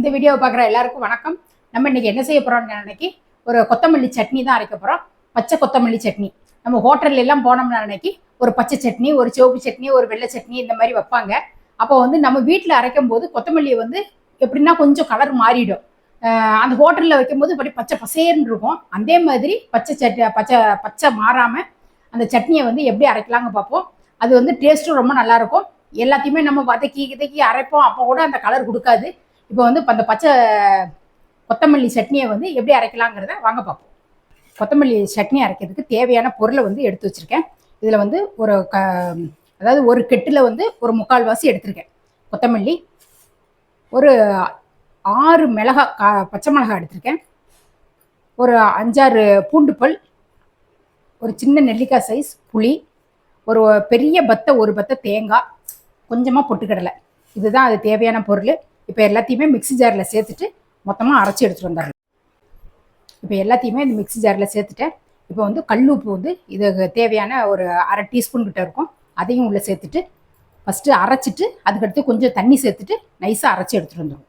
இந்த வீடியோவை பார்க்குற எல்லாருக்கும் வணக்கம். நம்ம இன்னைக்கு என்ன செய்ய போகிறோம்னு அன்னைக்கு ஒரு கொத்தமல்லி சட்னி தான் அரைக்க போகிறோம் பச்சை கொத்தமல்லி சட்னி. நம்ம ஹோட்டல்ல எல்லாம் போனோம்னா அன்னைக்கு ஒரு பச்சை சட்னி ஒரு சிவப்பு சட்னி ஒரு வெள்ளை சட்னி இந்த மாதிரி வைப்பாங்க. அப்போ வந்து நம்ம வீட்டில் அரைக்கும் போது கொத்தமல்லியை வந்து எப்படின்னா கொஞ்சம் கலர் மாறிடும். அந்த ஹோட்டலில் வைக்கும்போது இப்படி பச்சை பசேர்னு இருக்கும். அதே மாதிரி பச்சை சட்னி பச்சை பச்சை மாறாமல் அந்த சட்னியை வந்து எப்படி அரைக்கலாங்க பார்ப்போம். அது வந்து டேஸ்ட்டும் ரொம்ப நல்லாயிருக்கும் எல்லாத்தையுமே நம்ம வதக்கி கிதக்கி அரைப்போம். அப்போ கூட அந்த கலர் கொடுக்காது. இப்போ வந்து அந்த பச்சை கொத்தமல்லி சட்னியை வந்து எப்படி அரைக்கலாங்கிறத வாங்க பார்ப்போம். கொத்தமல்லி சட்னி அரைக்கிறதுக்கு தேவையான பொருளை வந்து எடுத்து வச்சுருக்கேன். இதில் வந்து ஒரு க அதாவது ஒரு கெட்டில் வந்து ஒரு முக்கால்வாசி எடுத்திருக்கேன். கொத்தமல்லி ஒரு ஆறு மிளகா கா பச்சை மிளகா எடுத்திருக்கேன். ஒரு அஞ்சாறு பூண்டு பல் ஒரு சின்ன நெல்லிக்காய் சைஸ் புளி ஒரு பெரிய பத்தை ஒரு பத்தை தேங்காய் கொஞ்சமாக பொட்டுக்கடலை. இதுதான் அது தேவையான பொருள். இப்போ எல்லாத்தையுமே மிக்ஸி ஜாரில் சேர்த்துட்டு மொத்தமாக அரைச்சி எடுத்துகிட்டு வந்துடலாம். இப்போ எல்லாத்தையுமே இந்த மிக்ஸி ஜாரில் சேர்த்துட்டேன் இப்போ வந்து கல் உப்பு வந்து இது தேவையான ஒரு அரை டீஸ்பூன் கிட்ட இருக்கும். அதையும் உள்ளே சேர்த்துட்டு ஃபஸ்ட்டு அரைச்சிட்டு அதுக்கடுத்து கொஞ்சம் தண்ணி சேர்த்துட்டு நைஸாக அரைச்சி எடுத்துகிட்டு வந்துடும்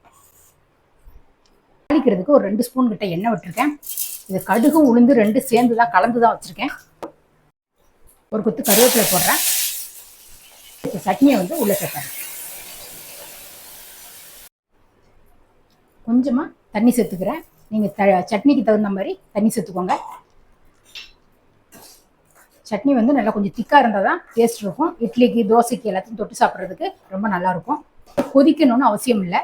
தாளிக்கிறதுக்கு ஒரு ரெண்டு ஸ்பூன் கிட்ட எண்ணெய் விட்டுருக்கேன். இது கடுகும் உளுந்து ரெண்டு சேர்ந்து தான் கலந்து தான் வச்சுருக்கேன். ஒரு கொத்து கருவேப்பிலை போடுறேன். இப்போ சட்னியை வந்து உள்ளே சேர்த்துறேன் கொஞ்சமாக தண்ணி சேர்த்துக்கிறேன். நீங்கள் த சட்னிக்கு தகுந்த மாதிரி தண்ணி சேர்த்துக்கோங்க. சட்னி வந்து நல்லா கொஞ்சம் திக்காக இருந்தால் தான் டேஸ்ட் இருக்கும். இட்லிக்கு தோசைக்கு எல்லாத்தையும் தொட்டு சாப்பிட்றதுக்கு ரொம்ப நல்லாயிருக்கும். கொதிக்கணும்னு அவசியம் இல்லை.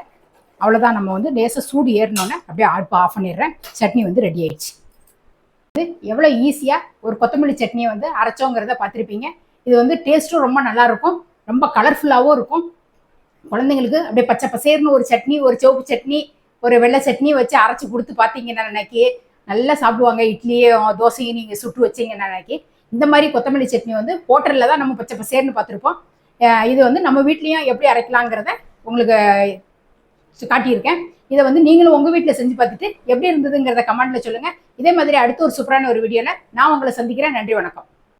அவ்வளோதான் நம்ம வந்து லேசாக சூடு ஏறினோன்னே அப்படியே அடுப்பு ஆஃப் பண்ணிடுறேன். சட்னி வந்து ரெடி ஆயிடுச்சு. இது எவ்வளோ ஈஸியாக ஒரு கொத்தமல்லி சட்னியை வந்து அரைச்சோங்கிறத பார்த்துருப்பீங்க. இது வந்து டேஸ்ட்டும் ரொம்ப நல்லா இருக்கும் ரொம்ப கலர்ஃபுல்லாகவும் இருக்கும். குழந்தைங்களுக்கு அப்படியே பச்சை பசேர்னு ஒரு சட்னி ஒரு சிவப்பு சட்னி ஒரு வெள்ளை சட்னி வச்சு அரைச்சி கொடுத்து பார்த்தீங்கன்னா நினைக்கி நல்லா சாப்பிடுவாங்க. இட்லியும் தோசையும் நீங்கள் சுட்டு வச்சீங்கன்னா அன்னைக்கு இந்த மாதிரி கொத்தமல்லி சட்னி வந்து ஹோட்டலில் தான் நம்ம பச்சை பசேர்னு பார்த்துருப்போம். இது வந்து நம்ம வீட்லேயும் எப்படி அரைக்கலாங்கிறத உங்களுக்கு காட்டியிருக்கேன். இதை வந்து நீங்களும் உங்கள் வீட்டில் செஞ்சு பார்த்துட்டு எப்படி இருந்ததுங்கிறத கமெண்ட்டில் சொல்லுங்கள் இதே மாதிரி அடுத்த ஒரு சூப்பரான ஒரு வீடியோவில் நான் உங்களை சந்திக்கிறேன். நன்றி வணக்கம்.